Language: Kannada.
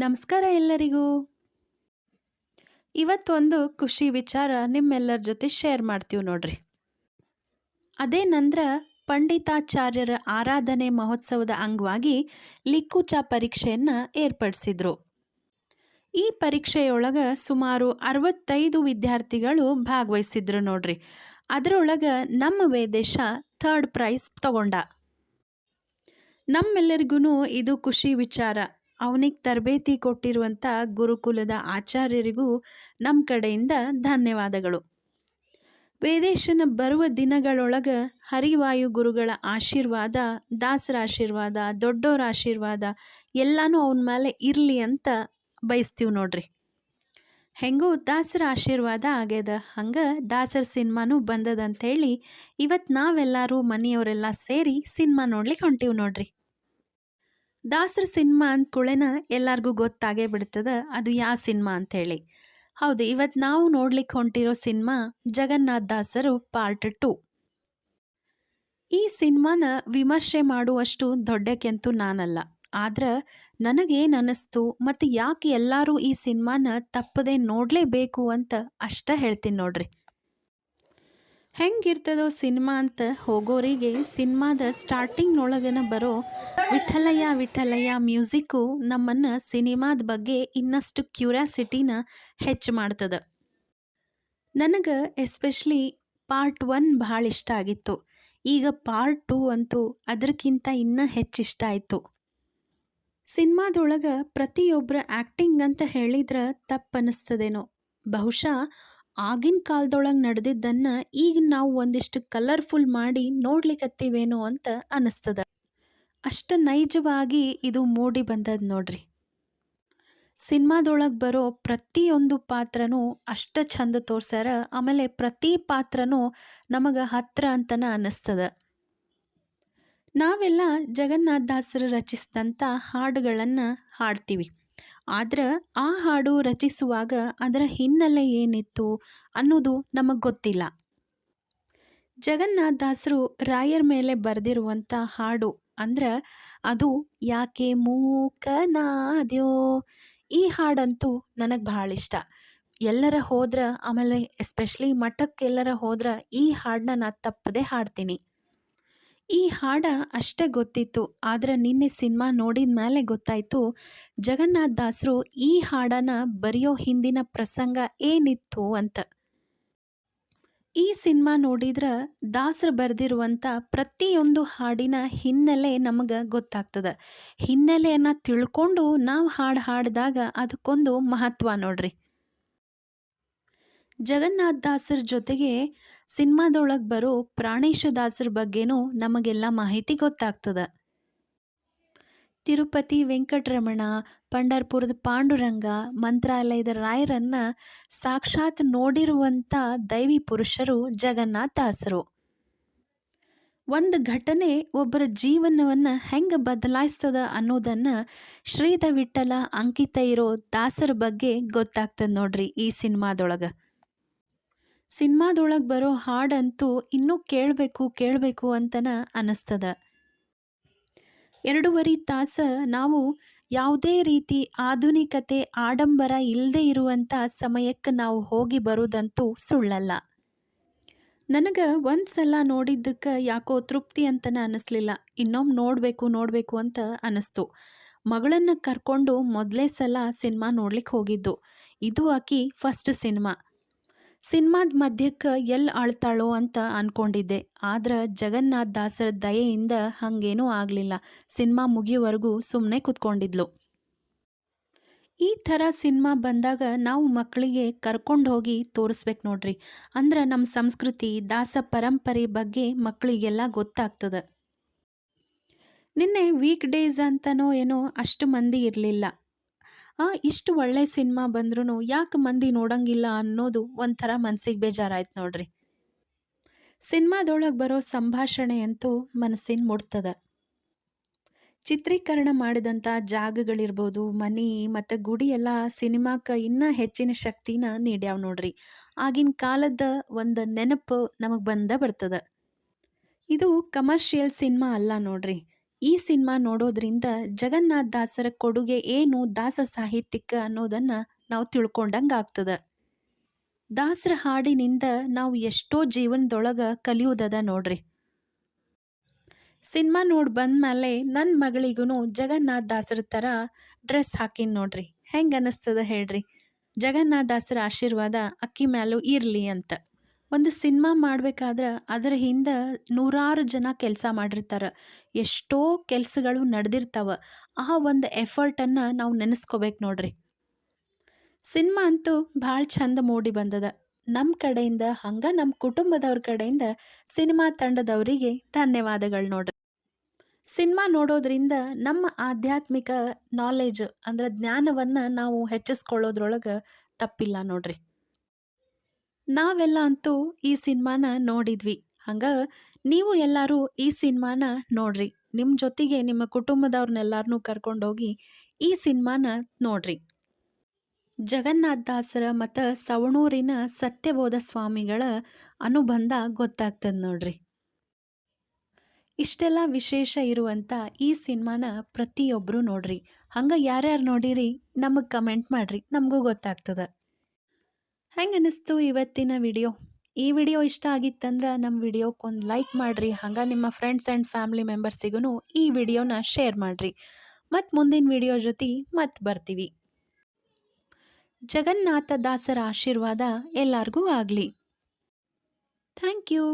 ನಮಸ್ಕಾರ ಎಲ್ಲರಿಗೂ. ಇವತ್ತೊಂದು ಖುಷಿ ವಿಚಾರ ನಿಮ್ಮೆಲ್ಲರ ಜೊತೆ ಶೇರ್ ಮಾಡ್ತೀವಿ ನೋಡ್ರಿ. ಅದೇನಂದ್ರ ಪಂಡಿತಾಚಾರ್ಯರ ಆರಾಧನೆ ಮಹೋತ್ಸವದ ಅಂಗವಾಗಿ ಲಿಕ್ಕುಚ ಪರೀಕ್ಷೆಯನ್ನು ಏರ್ಪಡಿಸಿದ್ರು. ಈ ಪರೀಕ್ಷೆಯೊಳಗೆ ಸುಮಾರು ಅರವತ್ತೈದು ವಿದ್ಯಾರ್ಥಿಗಳು ಭಾಗವಹಿಸಿದ್ರು ನೋಡ್ರಿ. ಅದರೊಳಗೆ ನಮ್ಮ ವೇದೇಶ ಥರ್ಡ್ ಪ್ರೈಸ್ ತಗೊಂಡ. ನಮ್ಮೆಲ್ಲರಿಗೂ ಇದು ಖುಷಿ ವಿಚಾರ. ಅವನಿಗೆ ತರಬೇತಿ ಕೊಟ್ಟಿರುವಂಥ ಗುರುಕುಲದ ಆಚಾರ್ಯರಿಗೂ ನಮ್ಮ ಕಡೆಯಿಂದ ಧನ್ಯವಾದಗಳು. ವೇದೇಶನ ಬರುವ ದಿನಗಳೊಳಗೆ ಹರಿವಾಯು ಗುರುಗಳ ಆಶೀರ್ವಾದ, ದಾಸರ ಆಶೀರ್ವಾದ ದೊಡ್ಡವರ ಆಶೀರ್ವಾದ ಎಲ್ಲನೂ ಅವನ ಮೇಲೆ ಇರಲಿ ಅಂತ ಬಯಸ್ತೀವಿ ನೋಡ್ರಿ. ಹೆಂಗೂ ದಾಸರ ಆಶೀರ್ವಾದ ಆಗ್ಯದ, ಹಂಗೆ ದಾಸರ ಸಿನಿಮಾನೂ ಬಂದದ ಅಂಥೇಳಿ ಇವತ್ತು ನಾವೆಲ್ಲರೂ ಮನೆಯವರೆಲ್ಲ ಸೇರಿ ಸಿನಿಮಾ ನೋಡ್ಲಿಕ್ಕೆ ಹೊಂಟೀವಿ ನೋಡ್ರಿ. ದಾಸರ ಸಿನಿಮಾ ಅಂದ್ಕೂಳೆನ ಎಲ್ಲರಿಗೂ ಗೊತ್ತಾಗೇ ಬಿಡ್ತದ, ಅದು ಯಾವ ಸಿನಿಮಾ ಅಂಥೇಳಿ ಹೌದು, ಇವತ್ತು ನಾವು ನೋಡ್ಲಿಕ್ಕೆ ಹೊಂಟಿರೋ ಸಿನಿಮಾ ಜಗನ್ನಾಥ್ ದಾಸರು ಪಾರ್ಟ್ ಟು. ಈ ಸಿನಿಮಾನ ವಿಮರ್ಶೆ ಮಾಡುವಷ್ಟು ದೊಡ್ಡಕ್ಕೆಂತೂ ನಾನಲ್ಲ. ಆದ್ರೆ ನನಗೇನು ಅನ್ನಿಸ್ತು ಮತ್ತು ಯಾಕೆ ಎಲ್ಲರೂ ಈ ಸಿನಿಮಾನ ತಪ್ಪದೆ ನೋಡಲೇಬೇಕು ಅಂತ ಅಷ್ಟ ಹೇಳ್ತೀನಿ ನೋಡ್ರಿ. ಹೆಂಗಿರ್ತದೋ ಸಿನಿಮಾ ಅಂತ ಹೋಗೋರಿಗೆ ಸಿನಿಮಾದ ಸ್ಟಾರ್ಟಿಂಗ್ನೊಳಗನ ಬರೋ ವಿಠಲಯ್ಯ ವಿಠಲಯ್ಯ ಮ್ಯೂಸಿಕ್ಕು ನಮ್ಮನ್ನು ಸಿನಿಮಾದ ಬಗ್ಗೆ ಇನ್ನಷ್ಟು ಕ್ಯೂರಿಯಾಸಿಟಿನ ಹೆಚ್ಚು ಮಾಡ್ತದೆ. ನನಗೆ ಎಸ್ಪೆಷಲಿ ಪಾರ್ಟ್ ಒನ್ ಭಾಳ ಇಷ್ಟ ಆಗಿತ್ತು. ಈಗ ಪಾರ್ಟ್ ಟೂ ಅಂತೂ ಅದಕ್ಕಿಂತ ಇನ್ನೂ ಹೆಚ್ಚು ಇಷ್ಟ ಆಯಿತು. ಸಿನಿಮಾದೊಳಗೆ ಪ್ರತಿಯೊಬ್ಬರ ಆ್ಯಕ್ಟಿಂಗ್ ಅಂತ ಹೇಳಿದ್ರೆ ತಪ್ಪನ್ನಿಸ್ತದೇನೋ. ಬಹುಶಃ ಆಗಿನ ಕಾಲದೊಳಗೆ ನಡೆದಿದ್ದನ್ನು ಈಗ ನಾವು ಒಂದಿಷ್ಟು ಕಲರ್ಫುಲ್ ಮಾಡಿ ನೋಡ್ಲಿಕ್ಕತ್ತೀವೇನೋ ಅಂತ ಅನಿಸ್ತದೆ. ಅಷ್ಟು ನೈಜವಾಗಿ ಇದು ಮೂಡಿ ಬಂದದ್ದು ನೋಡ್ರಿ. ಸಿನಿಮಾದೊಳಗೆ ಬರೋ ಪ್ರತಿಯೊಂದು ಪಾತ್ರನೂ ಅಷ್ಟು ಚಂದ ತೋರ್ಸ್ಯಾರ, ಆಮೇಲೆ ಪ್ರತಿ ಪಾತ್ರನೂ ನಮಗೆ ಹತ್ರ ಅಂತನ ಅನ್ನಿಸ್ತದ ನಾವೆಲ್ಲ ಜಗನ್ನಾಥ ದಾಸರು ರಚಿಸಿದಂಥ ಹಾಡುಗಳನ್ನು ಹಾಡ್ತೀವಿ. ಆದ್ರೆ ಆ ಹಾಡು ರಚಿಸುವಾಗ ಅದರ ಹಿನ್ನೆಲೆ ಏನಿತ್ತು ಅನ್ನೋದು ನಮಗೆ ಗೊತ್ತಿಲ್ಲ. ಜಗನ್ನಾಥ ದಾಸರು ರಾಯರ ಮೇಲೆ ಬರೆದಿರುವಂಥ ಹಾಡು ಅಂದ್ರೆ ಅದು ಯಾಕೆ ಮೂಕನಾದ್ಯೋ ಈ ಹಾಡಂತೂ ನನಗೆ ಭಾಳ ಇಷ್ಟ. ಎಲ್ಲರ ಹೋದ್ರೆ ಆಮೇಲೆ ಎಸ್ಪೆಷಲಿ ಮಠಕ್ಕೆಲ್ಲರ ಹೋದ್ರೆ ಈ ಹಾಡನ್ನ ನಾ ತಪ್ಪದೆ ಹಾಡ್ತೀನಿ. ಈ ಹಾಡ ಅಷ್ಟೇ ಗೊತ್ತಿತ್ತು, ಆದರೆ ನಿನ್ನೆ ಸಿನಿಮಾ ನೋಡಿದ ಮೇಲೆ ಗೊತ್ತಾಯಿತು, ಜಗನ್ನಾಥ್ ದಾಸರು ಈ ಹಾಡನ್ನು ಬರೆಯೋ ಹಿಂದಿನ ಪ್ರಸಂಗ ಏನಿತ್ತು ಅಂತ. ಈ ಸಿನಿಮಾ ನೋಡಿದ್ರೆ ದಾಸರು ಬರೆದಿರುವಂಥ ಪ್ರತಿಯೊಂದು ಹಾಡಿನ ಹಿನ್ನೆಲೆ ನಮಗೆ ಗೊತ್ತಾಗ್ತದೆ. ಹಿನ್ನೆಲೆಯನ್ನು ತಿಳ್ಕೊಂಡು ನಾವು ಹಾಡು ಹಾಡಿದಾಗ ಅದಕ್ಕೊಂದು ಮಹತ್ವ ನೋಡ್ರಿ. ಜಗನ್ನಾಥ ದಾಸರ ಜೊತೆಗೆ ಸಿನಿಮಾದೊಳಗೆ ಬರೋ ಪ್ರಾಣೇಶ ದಾಸರ ಬಗ್ಗೆನೂ ನಮಗೆಲ್ಲ ಮಾಹಿತಿ ಗೊತ್ತಾಗ್ತದ. ತಿರುಪತಿ ವೆಂಕಟರಮಣ, ಪಂಡರ್ಪುರದ ಪಾಂಡುರಂಗ, ಮಂತ್ರಾಲಯದ ರಾಯರನ್ನ ಸಾಕ್ಷಾತ್ ನೋಡಿರುವಂಥ ದೈವಿ ಪುರುಷರು ಜಗನ್ನಾಥ ದಾಸರು. ಒಂದು ಘಟನೆ ಒಬ್ಬರ ಜೀವನವನ್ನು ಹೆಂಗೆ ಬದಲಾಯಿಸ್ತದ ಅನ್ನೋದನ್ನು ಶ್ರೀಧ ವಿಠಲ ಅಂಕಿತ ಇರೋ ದಾಸರ ಬಗ್ಗೆ ಗೊತ್ತಾಗ್ತದೆ ನೋಡ್ರಿ ಈ ಸಿನಿಮಾದೊಳಗೆ. ಸಿನಿಮಾದೊಳಗೆ ಬರೋ ಹಾಡಂತೂ ಇನ್ನೂ ಕೇಳಬೇಕು ಕೇಳಬೇಕು ಅಂತನ ಅನ್ನಿಸ್ತದ ಎರಡೂವರೆ ತಾಸ ನಾವು ಯಾವುದೇ ರೀತಿ ಆಧುನಿಕತೆ, ಆಡಂಬರ ಇಲ್ಲದೆ ಇರುವಂಥ ಸಮಯಕ್ಕೆ ನಾವು ಹೋಗಿ ಬರೋದಂತೂ ಸುಳ್ಳಲ್ಲ. ನನಗೆ ಒಂದು ಸಲ ನೋಡಿದ್ದಕ್ಕೆ ಯಾಕೋ ತೃಪ್ತಿ ಅಂತನ ಅನ್ನಿಸ್ಲಿಲ್ಲ ಇನ್ನೊಮ್ಮೆ ನೋಡಬೇಕು ನೋಡಬೇಕು ಅಂತ ಅನ್ನಿಸ್ತು ಮಗಳನ್ನು ಕರ್ಕೊಂಡು ಮೊದಲೇ ಸಲ ಸಿನಿಮಾ ನೋಡ್ಲಿಕ್ಕೆ ಹೋಗಿದ್ದು. ಇದು ಆಕಿ ಫಸ್ಟ್ ಸಿನಿಮಾ. ಸಿನಿಮಾದ ಮಧ್ಯಕ್ಕೆ ಎಲ್ಲಿ ಆಳ್ತಾಳೋ ಅಂತ ಅನ್ಕೊಂಡಿದ್ದೆ. ಆದ್ರೆ ಜಗನ್ನಾಥ್ ದಾಸರ ದಯೆಯಿಂದ ಹಾಗೇನೂ ಆಗಲಿಲ್ಲ. ಸಿನಿಮಾ ಮುಗಿಯುವರೆಗೂ ಸುಮ್ಮನೆ ಕೂತ್ಕೊಂಡಿದ್ಲು. ಈ ಥರ ಸಿನಿಮಾ ಬಂದಾಗ ನಾವು ಮಕ್ಕಳಿಗೆ ಕರ್ಕೊಂಡು ಹೋಗಿ ತೋರಿಸ್ಬೇಕು ನೋಡ್ರಿ. ಅಂದ್ರೆ ನಮ್ಮ ಸಂಸ್ಕೃತಿ, ದಾಸ ಪರಂಪರೆ ಬಗ್ಗೆ ಮಕ್ಕಳಿಗೆಲ್ಲ ಗೊತ್ತಾಗ್ತದೆ. ನಿನ್ನೆ ವೀಕ್ ಡೇಸ್ ಅಂತನೋ ಏನೋ ಅಷ್ಟು ಮಂದಿ ಇರಲಿಲ್ಲ. ಆ, ಇಷ್ಟು ಒಳ್ಳೆ ಸಿನಿಮಾ ಬಂದ್ರೂ ಯಾಕೆ ಮಂದಿ ನೋಡಂಗಿಲ್ಲ ಅನ್ನೋದು ಒಂಥರ ಮನ್ಸಿಗೆ ಬೇಜಾರಾಯ್ತು ನೋಡ್ರಿ. ಸಿನಿಮಾದೊಳಗೆ ಬರೋ ಸಂಭಾಷಣೆ ಅಂತೂ ಮನಸ್ಸಿನ ಮುಡ್ತದ ಚಿತ್ರೀಕರಣ ಮಾಡಿದಂಥ ಜಾಗಗಳಿರ್ಬೋದು, ಮನೆ ಮತ್ತು ಗುಡಿ ಎಲ್ಲ ಸಿನಿಮಾಕ್ಕೆ ಇನ್ನೂ ಹೆಚ್ಚಿನ ಶಕ್ತಿನ ನೀಡ್ಯಾವ ನೋಡ್ರಿ. ಆಗಿನ ಕಾಲದ ಒಂದು ನೆನಪು ನಮಗೆ ಬಂದ ಬರ್ತದ. ಇದು ಕಮರ್ಷಿಯಲ್ ಸಿನಿಮಾ ಅಲ್ಲ ನೋಡ್ರಿ. ಈ ಸಿನಿಮಾ ನೋಡೋದ್ರಿಂದ ಜಗನ್ನಾಥ್ ದಾಸರ ಕೊಡುಗೆ ಏನು ದಾಸ ಸಾಹಿತ್ಯಕ್ಕೆ ಅನ್ನೋದನ್ನು ನಾವು ತಿಳ್ಕೊಂಡಂಗೆ ಆಗ್ತದ ದಾಸರ ಹಾಡಿನಿಂದ ನಾವು ಎಷ್ಟೋ ಜೀವನದೊಳಗೆ ಕಲಿಯೋದದ ನೋಡ್ರಿ. ಸಿನಿಮಾ ನೋಡಿ ಬಂದಮೇಲೆ ನನ್ನ ಮಗಳಿಗೂ ಜಗನ್ನಾಥ್ ದಾಸರ ಥರ ಡ್ರೆಸ್ ಹಾಕಿನ ನೋಡ್ರಿ. ಹೆಂಗೆ ಅನ್ನಿಸ್ತದ ಹೇಳ್ರಿ. ಜಗನ್ನಾಥ ದಾಸರ ಆಶೀರ್ವಾದ ಅಕ್ಕಿ ಮ್ಯಾಲೂ ಇರಲಿ ಅಂತ. ಒಂದು ಸಿನಿಮಾ ಮಾಡಬೇಕಾದ್ರೆ ಅದರ ಹಿಂದೆ ನೂರಾರು ಜನ ಕೆಲಸ ಮಾಡಿರ್ತಾರೆ. ಎಷ್ಟೋ ಕೆಲಸಗಳು ನಡೆದಿರ್ತಾವೆ. ಆ ಒಂದು ಎಫರ್ಟನ್ನು ನಾವು ನೆನೆಸ್ಕೋಬೇಕು ನೋಡ್ರಿ. ಸಿನಿಮಾ ಅಂತೂ ಭಾಳ ಚಂದ ಮೂಡಿ ಬಂದದ. ನಮ್ಮ ಕಡೆಯಿಂದ, ಹಂಗೆ ನಮ್ಮ ಕುಟುಂಬದವ್ರ ಕಡೆಯಿಂದ ಸಿನಿಮಾ ತಂಡದವರಿಗೆ ಧನ್ಯವಾದಗಳು ನೋಡ್ರಿ. ಸಿನಿಮಾ ನೋಡೋದ್ರಿಂದ ನಮ್ಮ ಆಧ್ಯಾತ್ಮಿಕ ನಾಲೆಜ್ ಅಂದ್ರೆ ಜ್ಞಾನವನ್ನು ನಾವು ಹೆಚ್ಚಿಸ್ಕೊಳ್ಳೋದ್ರೊಳಗೆ ತಪ್ಪಿಲ್ಲ ನೋಡ್ರಿ. ನಾವೆಲ್ಲ ಅಂತೂ ಈ ಸಿನಿಮಾನ ನೋಡಿದ್ವಿ. ಹಂಗ ನೀವು ಎಲ್ಲರೂ ಈ ಸಿನಿಮಾನ ನೋಡ್ರಿ. ನಿಮ್ಮ ಜೊತೆಗೆ ನಿಮ್ಮ ಕುಟುಂಬದವ್ರನ್ನೆಲ್ಲರನ್ನೂ ಕರ್ಕೊಂಡೋಗಿ ಈ ಸಿನಿಮಾನ ನೋಡ್ರಿ. ಜಗನ್ನಾಥ ದಾಸರ ಮತ್ತು ಸವಣೂರಿನ ಸತ್ಯಬೋಧ ಸ್ವಾಮಿಗಳ ಅನುಬಂಧ ಗೊತ್ತಾಗ್ತದೆ ನೋಡ್ರಿ. ಇಷ್ಟೆಲ್ಲ ವಿಶೇಷ ಇರುವಂಥ ಈ ಸಿನಿಮಾನ ಪ್ರತಿಯೊಬ್ಬರು ನೋಡ್ರಿ. ಹಂಗೆ ಯಾರ್ಯಾರು ನೋಡಿರಿ, ನಮಗೆ ಕಮೆಂಟ್ ಮಾಡಿರಿ. ನಮಗೂ ಗೊತ್ತಾಗ್ತದೆ. ಅನ್ನಿಸ್ತು ಇವತ್ತಿನ ವಿಡಿಯೋ? ಈ ವಿಡಿಯೋ ಇಷ್ಟ ಆಗಿತ್ತಂದ್ರೆ ನಮ್ಮ ವಿಡಿಯೋಕ್ಕೊಂದು ಲೈಕ್ ಮಾಡಿರಿ, ಹಂಗೆ ನಿಮ್ಮ ಫ್ರೆಂಡ್ಸ್ ಆ್ಯಂಡ್ ಫ್ಯಾಮಿಲಿ ಮೆಂಬರ್ಸಿಗೂ ಈ ವಿಡಿಯೋನ ಶೇರ್ ಮಾಡಿರಿ. ಮತ್ತು ಮುಂದಿನ ವಿಡಿಯೋ ಜೊತೆ ಮತ್ತೆ ಬರ್ತೀವಿ. ಜಗನ್ನಾಥ ದಾಸರ ಆಶೀರ್ವಾದ ಎಲ್ಲರಿಗೂ ಆಗಲಿ. Thank you